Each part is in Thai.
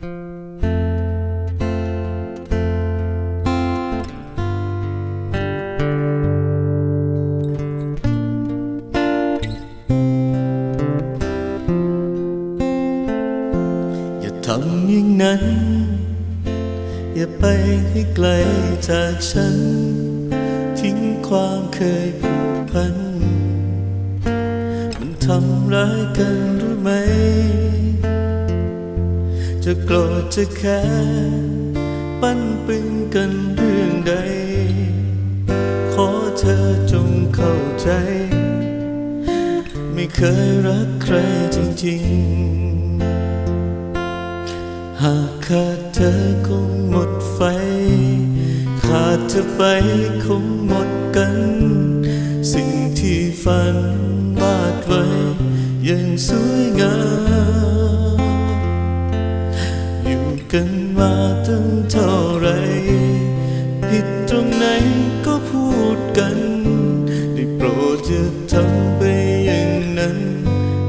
อย่าทำอย่างนั้น อย่าไปให้ไกลจากฉัน ทิ้งความเคยผูกพัน มันทำร้ายกันหรือไม่ จะโกรธจะแค้นปั้นปึงกันเรื่องใด ขอเธอจงเข้าใจ ไม่เคยรักใครจริงๆ หากขาดเธอคงหมดไฟ ขาดเธอไปคงหมดกัน สิ่งที่ฝันวาดไว้ยังสวยงาม กันมาตั้งเท่าไร ผิดตรงไหนก็พูดกันได้โปรดอย่าทำไปอย่างนั้น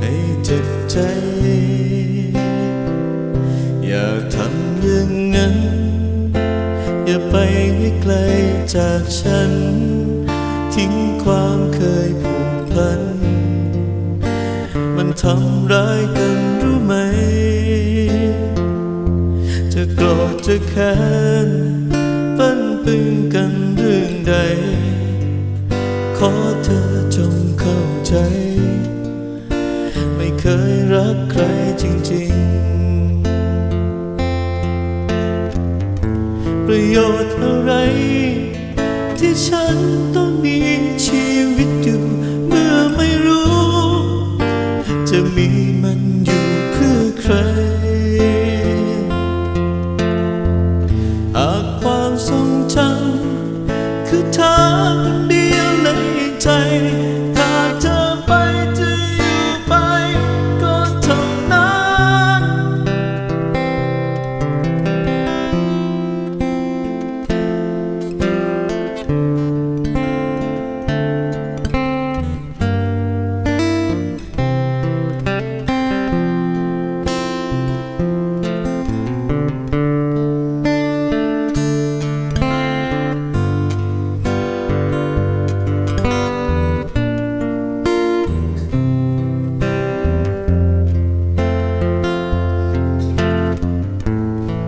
ให้เจ็บใจ อย่าทำอย่างนั้น อย่าไปให้ไกลจากฉัน ทิ้งความเคยผูกพัน มันทำร้ายกันรู้ไหม จะแค้นปั้นปึงกันเรื่องใด ขอเธอจงเข้าใจ ไม่เคยรักใครจริงๆ ประโยชน์อะไร ที่ฉันต้องมีชีวิตอยู่ เมื่อไม่รู้ จะมีมัน ทรงจำคือเธอคน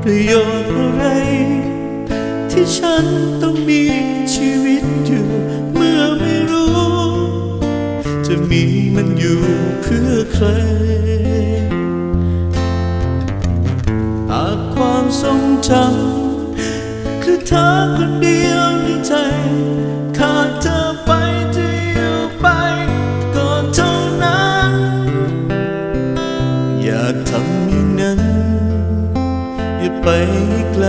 ประโยชน์อะไร ที่ฉันต้องมีชีวิตอยู่ เมื่อไม่รู้ จะมีมันอยู่เพื่อใครหากความทรงจำคือเธอคนเดียวในใจขาดเธอไปจะอยู่ไปก็เท่านั้น อย่าทำอย่างนั้น ไปไกล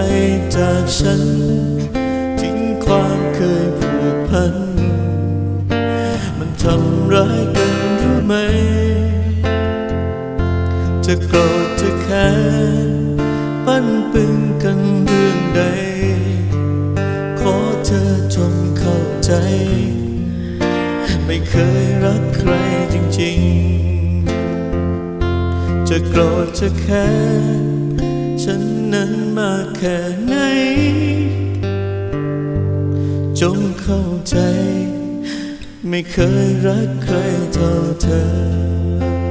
จากฉัน ทิ้งความเคยผูกพัน มันทำร้ายกันรู้ไหม จะโกรธจะแค้นปั้นปึงกันเรื่องใด ขอเธอจงเข้าใจ ไม่เคยรักใครจริงๆ จะโกรธจะแค้น นั้นมากแค่ไหน จงเข้าใจ ไม่เคยรักใครเท่าเธอ